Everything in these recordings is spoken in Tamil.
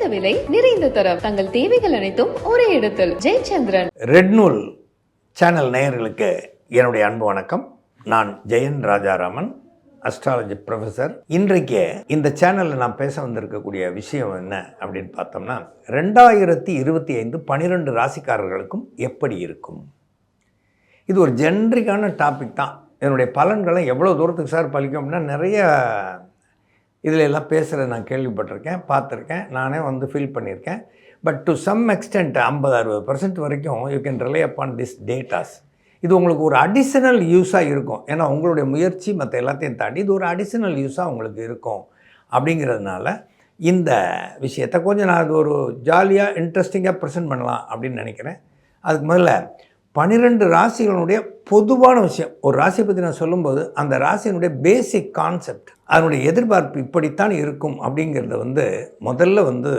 குறைந்த விலை நிறைந்த தரம். தங்கள் தேவைகள் அனைத்தும் ஒரே இடத்தில். ஜெயச்சந்திரன். ரெட் நூல் சேனல் நேயர்களுக்கு என்னுடைய அன்பு வணக்கம். நான் ஜெயன் ராஜாராமன் அஸ்ட்ராலஜி ப்ரொஃபஸர் இன்றைக்கு இந்த சேனலில் நான் பேச வந்திருக்கக்கூடிய விஷயம் என்ன அப்படின்னு பார்த்தோம்னா ரெண்டாயிரத்தி இருபத்தி ஐந்து பனிரெண்டு ராசிக்காரர்களுக்கும் எப்படி இருக்கும்? இது ஒரு ஜென்ரிக்கான டாபிக் தான். என்னுடைய பலன்களை எவ்வளோ தூரத்துக்கு சார் பலிக்கும் அப்படின்னா நிறைய இதில் எல்லாம் பேசுகிறத நான் கேள்விப்பட்டிருக்கேன் பார்த்துருக்கேன் நானே வந்து ஃபீல் பண்ணியிருக்கேன். பட் டு சம் எக்ஸ்டென்ட் ஐம்பது அறுபது பர்சன்ட் வரைக்கும் you can rely upon this datas இது உங்களுக்கு ஒரு அடிஷனல் யூஸாக இருக்கும். ஏன்னா உங்களுடைய முயற்சி மற்ற எல்லாத்தையும் தாண்டி இது ஒரு அடிஷ்னல் யூஸாக உங்களுக்கு இருக்கும். அப்படிங்கிறதுனால இந்த விஷயத்தை கொஞ்சம் நான் அது ஒரு ஜாலியாக இன்ட்ரெஸ்டிங்காக ப்ரெசென்ட் பண்ணலாம் அப்படின்னு நினைக்கிறேன். அதுக்கு முதல்ல பன்னிரெண்டு ராசிகளுடைய பொதுவான விஷயம். ஒரு ராசியை பற்றி நான் சொல்லும்போது அந்த ராசியினுடைய பேசிக் கான்செப்ட் அதனுடைய எதிர்பார்ப்பு இப்படித்தான் இருக்கும் அப்படிங்கிறத வந்து முதல்ல வந்து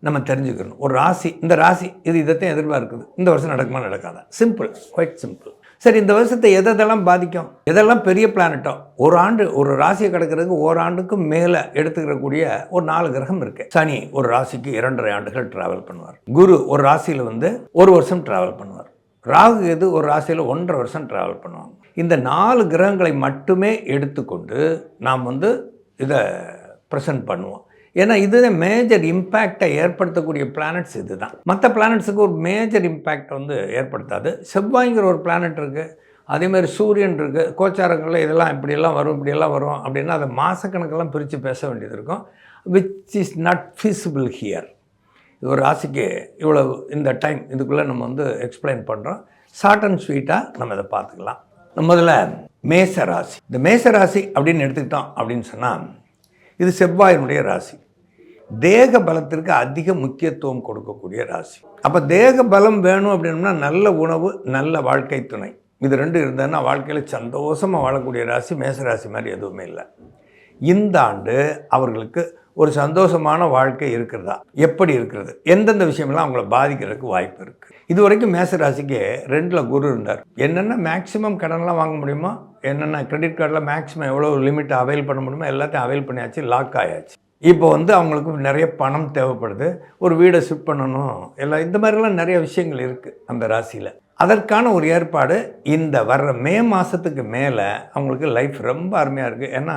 நம்ம தெரிஞ்சுக்கணும். ஒரு ராசி இந்த ராசி இது இதைத்தான் எதிர்பார்க்குது. இந்த வருஷம் நடக்குமா நடக்காதா? சிம்பிள் குவைட் சிம்பிள் சரி இந்த வருஷத்தை எதெல்லாம் பாதிக்கும்? எதெல்லாம் பெரிய பிளானட்டோ ஒரு ஆண்டு ஒரு ராசியை கிடக்கிறதுக்கு ஓராண்டுக்கு மேலே எடுத்துக்கிறக்கூடிய ஒரு நாலு கிரகம் இருக்கு. சனி ஒரு ராசிக்கு இரண்டரை ஆண்டுகள் டிராவல் பண்ணுவார். குரு ஒரு ராசியில் வந்து ஒரு வருஷம் டிராவல் பண்ணுவார். ராகு எது ஒரு ராசியில் ஒன்றரை வருஷம் ட்ராவல் பண்ணுவாங்க. இந்த நாலு கிரகங்களை மட்டுமே எடுத்துக்கொண்டு நாம் வந்து இதை ப்ரெசென்ட் பண்ணுவோம். ஏன்னா இதுதான் மேஜர் இம்பேக்டை ஏற்படுத்தக்கூடிய பிளானட்ஸ் இது தான் மற்ற பிளானட்ஸுக்கு ஒரு மேஜர் இம்பேக்ட் வந்து ஏற்படுத்தாது. செவ்வாய்ங்கிற ஒரு பிளானட் இருக்குது அதேமாதிரி சூரியன் இருக்குது கோச்சாரங்களில் இதெல்லாம் இப்படியெல்லாம் வரும் இப்படியெல்லாம் வரும் அப்படின்னா அதை மாதக்கணக்கெல்லாம் பிரித்து பேச வேண்டியது இருக்கும் which is not feasible here ஒரு ராசிக்கு இவ்வளவு இந்த டைம் இதுக்குள்ளே நம்ம வந்து எக்ஸ்பிளைன் பண்ணுறோம் ஷார்ட் அண்ட் ஸ்வீட்டாக நம்ம இதை பார்த்துக்கலாம். முதல்ல மேச ராசி. இந்த மேச ராசி அப்படின்னு எடுத்துக்கிட்டோம் அப்படின்னு சொன்னால் இது செவ்வாயினுடைய ராசி. தேக பலத்திற்கு அதிக முக்கியத்துவம் கொடுக்கக்கூடிய ராசி. அப்போ தேக பலம் வேணும் அப்படின்னா நல்ல உணவு நல்ல வாழ்க்கை துணை. இது ரெண்டு இருந்ததுன்னா வாழ்க்கையில் சந்தோஷமாக வாழக்கூடிய ராசி மேச ராசி மாதிரி எதுவுமே இல்லை. இந்த ஆண்டு அவர்களுக்கு ஒரு சந்தோஷமான வாழ்க்கை இருக்கிறதா? எப்படி இருக்கிறது? எந்தெந்த விஷயமெல்லாம் அவங்கள பாதிக்கிறதுக்கு வாய்ப்பு இருக்குது இது வரைக்கும் மேசராசிக்கு ரெண்டில் குரு இருந்தார். என்னென்ன மேக்ஸிமம் கடன்லாம் வாங்க முடியுமோ என்னென்ன கிரெடிட் கார்டில் மேக்ஸிமம் எவ்வளோ லிமிட் அவைல் பண்ண முடியுமோ எல்லாத்தையும் அவைல் பண்ணியாச்சு லாக் ஆயாச்சு. இப்போ வந்து அவங்களுக்கு நிறைய பணம் தேவைப்படுது. ஒரு வீடை ஷிஃப்ட் பண்ணணும் எல்லாம் இந்த மாதிரிலாம் நிறைய விஷயங்கள் இருக்குது அந்த ராசியில். அதற்கான ஒரு ஏற்பாடு இந்த வர்ற மே மாதத்துக்கு மேலே அவங்களுக்கு லைஃப் ரொம்ப அருமையாக இருக்குது ஏன்னா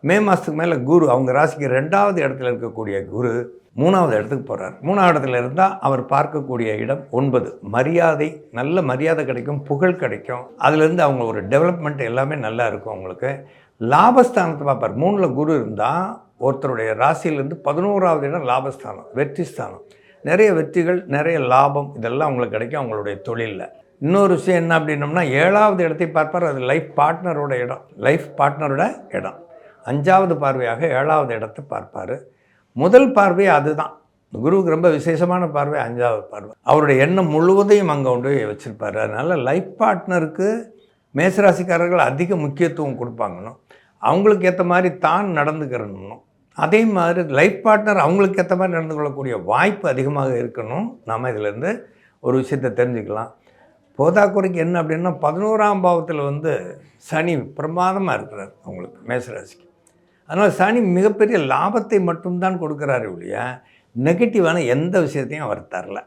மே மாதத்துக்கு மேலே குரு அவங்க ராசிக்கு ரெண்டாவது இடத்துல இருக்கக்கூடிய குரு மூணாவது இடத்துக்கு போகிறார் மூணாவது இடத்துல இருந்தால் அவர் பார்க்கக்கூடிய இடம் ஒன்பது. மரியாதை நல்ல மரியாதை கிடைக்கும் புகழ் கிடைக்கும். அதுலேருந்து அவங்க ஒரு டெவலப்மெண்ட் எல்லாமே நல்லா இருக்கும் அவங்களுக்கு. லாபஸ்தானத்தை பார்ப்பார். மூணில் குரு இருந்தால் ஒருத்தருடைய ராசியிலேருந்து பதினோராவது இடம் லாபஸ்தானம் வெற்றி ஸ்தானம். நிறைய வெற்றிகள் நிறைய லாபம் இதெல்லாம் அவங்களுக்கு கிடைக்கும் அவங்களுடைய தொழிலில். இன்னொரு விஷயம் என்ன அப்படின்னோம்னா ஏழாவது இடத்தை பார்ப்பார். அது லைஃப் பார்ட்னரோட இடம். லைஃப் பார்ட்னரோட இடம். அஞ்சாவது பார்வையாக ஏழாவது இடத்தை பார்ப்பார். முதல் பார்வை அதுதான். குருவுக்கு ரொம்ப விசேஷமான பார்வை அஞ்சாவது பார்வை. அவருடைய எண்ணம் முழுவதையும் அங்கே கொண்டு போய் வச்சுருப்பார். அதனால் லைஃப் பார்ட்னருக்கு மேசராசிக்காரர்கள் அதிக முக்கியத்துவம் கொடுப்பாங்கணும். அவங்களுக்கு ஏற்ற மாதிரி தான் நடந்துக்கிறணும் அதே மாதிரி லைஃப் பார்ட்னர் அவங்களுக்கு ஏற்ற மாதிரி நடந்து கொள்ளக்கூடிய வாய்ப்பு அதிகமாக இருக்கணும். நாம் இதிலேருந்து ஒரு விஷயத்தை தெரிஞ்சுக்கலாம். போதாக்குறைக்கு என்ன அப்படின்னா பதினோராம் பாவத்தில் வந்து சனி பிரமாதமாக இருக்கிறார் அவங்களுக்கு மேசராசிக்கு. அதனால் சனி மிகப்பெரிய லாபத்தை மட்டும்தான் கொடுக்குறாரு ஒழிய நெகட்டிவான எந்த விஷயத்தையும் அவர் தரல.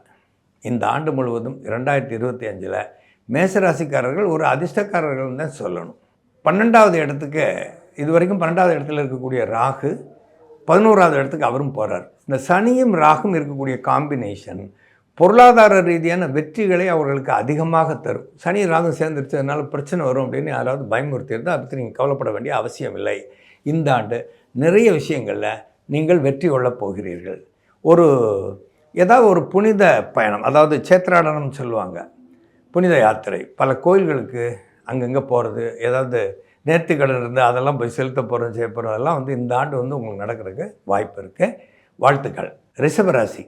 இந்த ஆண்டு முழுவதும் ரெண்டாயிரத்தி இருபத்தி அஞ்சில் மேசராசிக்காரர்கள் ஒரு அதிர்ஷ்டக்காரர்கள் தான் சொல்லணும். பன்னெண்டாவது இடத்துக்கு இது வரைக்கும் பன்னெண்டாவது இடத்துல இருக்கக்கூடிய ராகு பதினோராவது இடத்துக்கு அவரும் போகிறார் இந்த சனியும் ராகும் இருக்கக்கூடிய காம்பினேஷன் பொருளாதார ரீதியான வெற்றிகளை அவர்களுக்கு அதிகமாக தரும். சனி ராகம் சேர்ந்துருச்சு அதனால் பிரச்சனை வரும் அப்படின்னு யாராவது பயமுறுத்தியிருந்தால் அதை பற்றி நீங்கள் கவலைப்பட வேண்டிய அவசியம் இல்லை. இந்த ஆண்டு நிறைய விஷயங்களில் நீங்கள் வெற்றி கொள்ளப் போகிறீர்கள். ஒரு ஏதாவது ஒரு புனித பயணம் அதாவது சேத்ராடனம் சொல்லுவாங்க. புனித யாத்திரை பல கோயில்களுக்கு அங்கங்கே போகிறது ஏதாவது நேர்த்திக்கடன் இருந்து அதெல்லாம் போய் செலுத்த போகிறோம் செய்ய போகிறோம் அதெல்லாம் வந்து இந்த ஆண்டு வந்து உங்களுக்கு நடக்கிறதுக்கு வாய்ப்பு இருக்குது வாழ்த்துக்கள். ரிஷபராசி.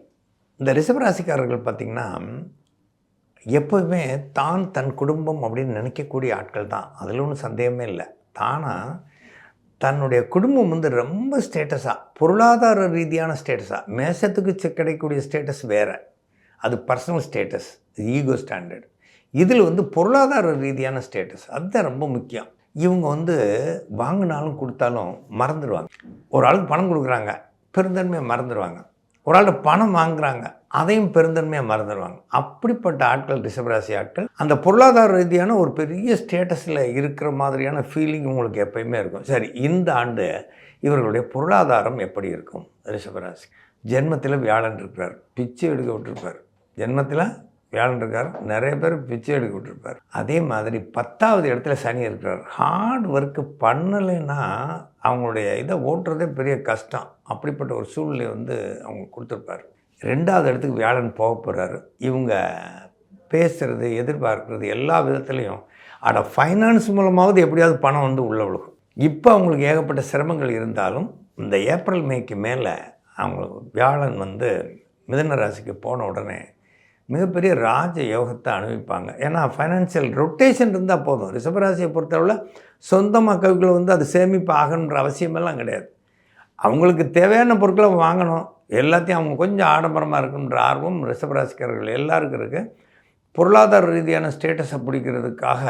இந்த ரிஷபராசிக்காரர்கள் பார்த்திங்கன்னா எப்போவுமே தான் தன் குடும்பம் அப்படின்னு நினைக்கக்கூடிய ஆட்கள் தான். அதில் ஒன்றும் சந்தேகமே இல்லை. தானாக தன்னுடைய குடும்பம் வந்து ரொம்ப ஸ்டேட்டஸாக பொருளாதார ரீதியான ஸ்டேட்டஸாக மேசத்துக்கு கிடைக்கக்கூடிய ஸ்டேட்டஸ் வேறு. அது பர்சனல் ஸ்டேட்டஸ் ஈகோ ஸ்டாண்டர்ட் இதில் வந்து பொருளாதார ரீதியான ஸ்டேட்டஸ் அதுதான் ரொம்ப முக்கியம். இவங்க வந்து வாங்கினாலும் கொடுத்தாலும் மறந்துடுவாங்க. ஒரு ஆளுக்கு பணம் கொடுக்குறாங்க பெருந்தன்மையை மறந்துடுவாங்க. ஒரு ஆள்கிட்ட பணம் வாங்குறாங்க அதையும் பெருந்தன்மையாக மறந்துடுவாங்க. அப்படிப்பட்ட ஆட்கள் ரிஷபராசி ஆட்கள் அந்த பொருளாதார ரீதியான ஒரு பெரிய ஸ்டேட்டஸில் இருக்கிற மாதிரியான ஃபீலிங் உங்களுக்கு எப்பயுமே இருக்கும். சரி இந்த ஆண்டு இவர்களுடைய பொருளாதாரம் எப்படி இருக்கும்? ரிஷபராசி. ஜென்மத்தில் வியாழன் இருக்கிறார். பிச்சை எடுக்க விட்டுருப்பார். ஜென்மத்தில் வியாழன் இருக்கார் நிறைய பேர் பிச்சை எடுக்க விட்டுருப்பார் அதே மாதிரி பத்தாவது இடத்துல சனி இருக்கிறார். ஹார்ட் ஒர்க்கு பண்ணலைன்னா அவங்களுடைய இதை ஓட்டுறதே பெரிய கஷ்டம். அப்படிப்பட்ட ஒரு சூழ்நிலை வந்து அவங்க கொடுத்துருப்பார். ரெண்டாவது இடத்துக்கு வியாழன் போக போகிறாரு இவங்க பேசுகிறது எதிர்பார்க்குறது எல்லா விதத்துலேயும் அட ஃபைனான்ஸ் மூலமாவது எப்படியாவது பணம் வந்து உள்ள விழுகும். இப்போ அவங்களுக்கு ஏகப்பட்ட சிரமங்கள் இருந்தாலும் இந்த ஏப்ரல் மேக்கு மேலே அவங்களுக்கு வியாழன் வந்து மிதன ராசிக்கு போன உடனே மிகப்பெரிய ராஜ யோகத்தை அனுபவிப்பாங்க. ஏன்னா ஃபைனான்சியல் ரொட்டேஷன் இருந்தால் போதும். ரிஷபராசியை பொறுத்தளவில் சொந்தமாக கவிகளை வந்து அது சேமிப்பு ஆகணுன்ற அவசியமெல்லாம் கிடையாது. அவங்களுக்கு தேவையான பொருட்களை வாங்கணும். எல்லாத்தையும் அவங்க கொஞ்சம் ஆடம்பரமாக இருக்குன்ற ஆர்வம் ரிஷபராசிக்காரர்கள் எல்லாருக்கும் இருக்குது பொருளாதார ரீதியான ஸ்டேட்டஸை பிடிக்கிறதுக்காக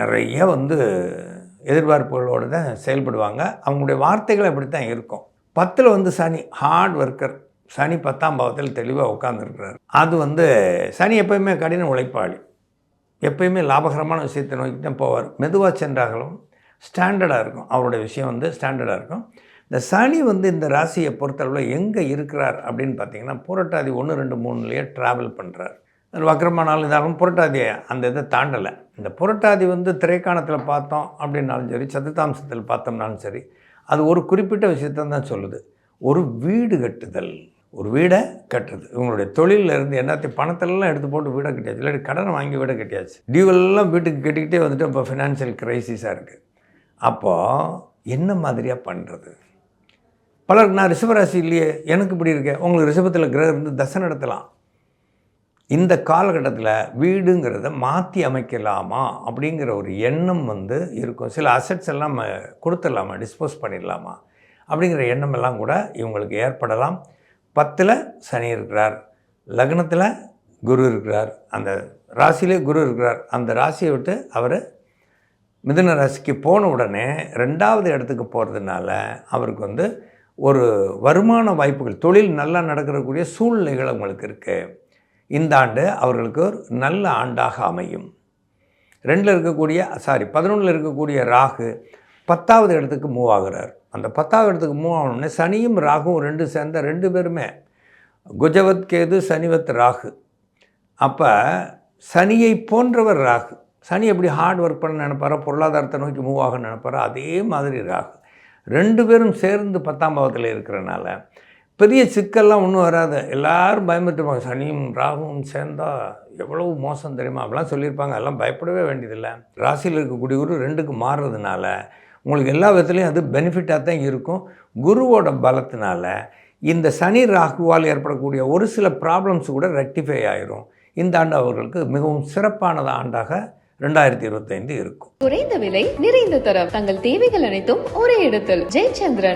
நிறைய வந்து எதிர்பார்ப்புகளோடு தான் செயல்படுவாங்க. அவங்களுடைய வார்த்தைகள் அப்படி தான் இருக்கும். பத்தில் வந்து சனி ஹார்ட் ஒர்க்கர் சனி பத்தாம் பாவத்தில் தெளிவாக உட்காந்துருக்கிறார் அது வந்து சனி எப்பயுமே கடின உழைப்பாளி. எப்பயுமே லாபகரமான விஷயத்தை நோக்கி தான் போவார். மெதுவாக சென்றாலும் ஸ்டாண்டர்டாக இருக்கும். அவருடைய விஷயம் வந்து ஸ்டாண்டர்டாக இருக்கும். இந்த சனி வந்து இந்த ராசியை பொறுத்தளவில் எங்கே இருக்கிறார் அப்படின்னு பார்த்தீங்கன்னா புரட்டாதி ஒன்று ரெண்டு மூணுலேயே ட்ராவல் பண்ணுறார் வக்கரமானாலும் இதாகவும் புரட்டாதியை அந்த இதை தாண்டலை. இந்த புரட்டாதி வந்து திரைக்காணத்தில் பார்த்தோம் அப்படின்னாலும் சரி சதுர்த்தாம்சத்தில் பார்த்தோம்னாலும் சரி அது ஒரு குறிப்பிட்ட விஷயத்தை தான் சொல்லுது. ஒரு வீடு கட்டுதல். ஒரு வீடை கட்டுறது. இவங்களுடைய தொழிலில் இருந்து எல்லாத்தையும் பணத்திலலாம் எடுத்து போட்டு வீடை கட்டியாச்சு. இல்லாட்டி கடனை வாங்கி வீடை கட்டியாச்சு. டியூவெல்லாம் வீட்டுக்கு கட்டிக்கிட்டே வந்துட்டு இப்போ ஃபினான்ஷியல் க்ரைசிஸாக இருக்குது அப்போது என்ன மாதிரியாக பண்ணுறது பலருக்கு நான் ரிஷபராசி இல்லையே எனக்கு இப்படி இருக்கேன் உங்களுக்கு ரிஷபத்தில் கிரகம் இருந்து தசை நடத்தலாம். இந்த காலகட்டத்தில் வீடுங்கிறத மாற்றி அமைக்கலாமா? அப்படிங்கிற ஒரு எண்ணம் வந்து இருக்கும். சில அசட்ஸ் எல்லாம் கொடுத்துடலாமா? டிஸ்போஸ் பண்ணிடலாமா? அப்படிங்கிற எண்ணம் எல்லாம் கூட இவங்களுக்கு ஏற்படலாம். பத்தில் சனி இருக்கிறார். லக்னத்தில் குரு இருக்கிறார். அந்த ராசியிலே குரு இருக்கிறார். அந்த ராசியை விட்டு அவர் மிதுன ராசிக்கு போன உடனே ரெண்டாவது இடத்துக்கு போகிறதுனால அவருக்கு வந்து ஒரு வருமான வாய்ப்புகள் தொழில் நல்லா நடக்கிறக்கூடிய சூழ்நிலைகள் அவங்களுக்கு இருக்குது இந்த ஆண்டு அவர்களுக்கு ஒரு நல்ல ஆண்டாக அமையும். ரெண்டில் இருக்கக்கூடிய சாரி பதினொன்றில் இருக்கக்கூடிய ராகு பத்தாவது இடத்துக்கு மூவ் ஆகிறார். அந்த பத்தாவது இடத்துக்கு மூவ் ஆகணுன்னே சனியும் ராகுவும் ரெண்டு சேர்ந்த ரெண்டு பேருமே. குஜவத் கேது சனிவத் ராகு. அப்போ சனியை போன்றவர் ராகு. சனி எப்படி ஹார்ட் ஒர்க் பண்ண நினைப்பாரோ பொருளாதாரத்தை நோக்கி மூவ் ஆக நினைப்பாரோ அதே மாதிரி ராகு. ரெண்டு பேரும் சேர்ந்து பத்தாம் பாவத்தில் இருக்கிறனால பெரிய சிக்கல்லாம் ஒன்றும் வராது. எல்லாரும் பயமுறுத்துவாங்க சனியும் ராகுவும் சேர்ந்தால் எவ்வளவு மோசம் தெரியுமா? அப்படிலாம் சொல்லியிருப்பாங்க. அதெல்லாம் பயப்படவே வேண்டியதில்லை. ராசியில் இருக்கக்கூடிய குரு ரெண்டுக்கு மாறுறதுனால உங்களுக்கு எல்லா விதத்துலையும் அது பெனிஃபிட்டாக தான் இருக்கும். குருவோட பலத்தினால இந்த சனி ராகுவால் ஏற்படக்கூடிய ஒரு சில ப்ராப்ளம்ஸ் கூட ரெக்டிஃபை ஆயிரும். இந்த ஆண்டு அவர்களுக்கு மிகவும் சிறப்பானது ஆண்டாக ரெண்டாயிரத்தி இருபத்தைந்து இருக்கும். குறைந்த விலை நிறைந்த தரம் தங்கள் தேவைகள் அனைத்தும் ஒரே இடத்தில். ஜெயச்சந்திரன்.